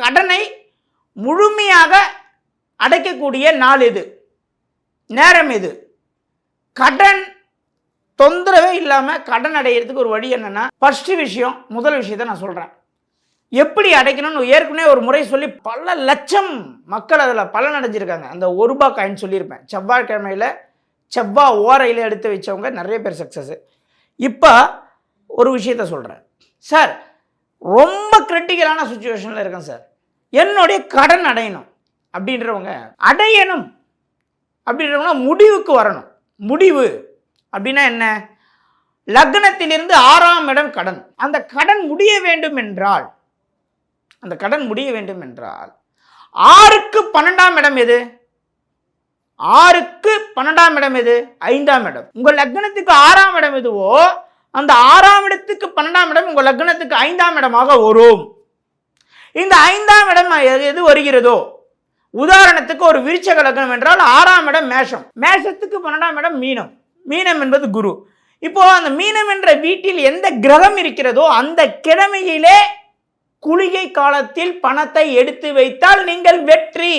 கடனை முழுமையாக அடைக்கக்கூடிய நாள் இது. நேரம் இது. கடன் தொந்தரவே இல்லாமல் கடன் அடையிறதுக்கு ஒரு வழி என்னென்னா ஃபஸ்ட்டு விஷயம் முதல் விஷயத்தை நான் சொல்கிறேன் எப்படி அடைக்கணும்னு ஏற்கனவே ஒரு முறை சொல்லி பல லட்சம் மக்கள் அதில் பலன் அடைஞ்சிருக்காங்க அந்த ஒரு ரூபாய் காயின் சொல்லியிருப்பேன். செவ்வாய்க்கிழமையில் செவ்வாய் ஓரையில் எடுத்து வச்சவங்க நிறைய பேர் சக்ஸஸ் இப்போ ஒரு விஷயத்த சொல்கிறேன் சார் ரொம்ப கிரிட்டிக்கலான சுச்சுவேஷனில் இருக்கேன் சார் என்னுடைய கடன் அடையணும் அப்படின்றவங்க அடையணும் அப்படின்றவங்க முடிவுக்கு வரணும். முடிவு அப்படின்னா என்ன? லக்னத்திலிருந்து ஆறாம் இடம் கடன். அந்த கடன் முடிய வேண்டும் என்றால் அந்த கடன் முடிய வேண்டும் என்றால் ஆறுக்கு பன்னெண்டாம் இடம் எது? ஆறுக்கு பன்னெண்டாம் இடம் எது? ஐந்தாம் இடம். உங்கள் லக்னத்துக்கு ஆறாம் இடம் எதுவோ அந்த ஆறாம் இடத்துக்கு பன்னெண்டாம் உங்கள் லக்னத்துக்கு ஐந்தாம் இடமாக வரும். இந்த ஐந்தாம் இடம் எது- எது வருகிறதோ? உதாரணத்துக்கு ஒரு விருச்சக லக்னம் என்றால் ஆறாம் இடம் மேஷம். மேஷத்துக்கு பன்னெண்டாம் இடம் மீனம். மீனம் என்பது குரு. இப்போ அந்த மீனம் என்ற வீட்டில் எந்த கிரகம் இருக்கிறதோ அந்த கிழமையிலே குளிகை காலத்தில் பணத்தை எடுத்து வைத்தால் நீங்கள் வெற்றி.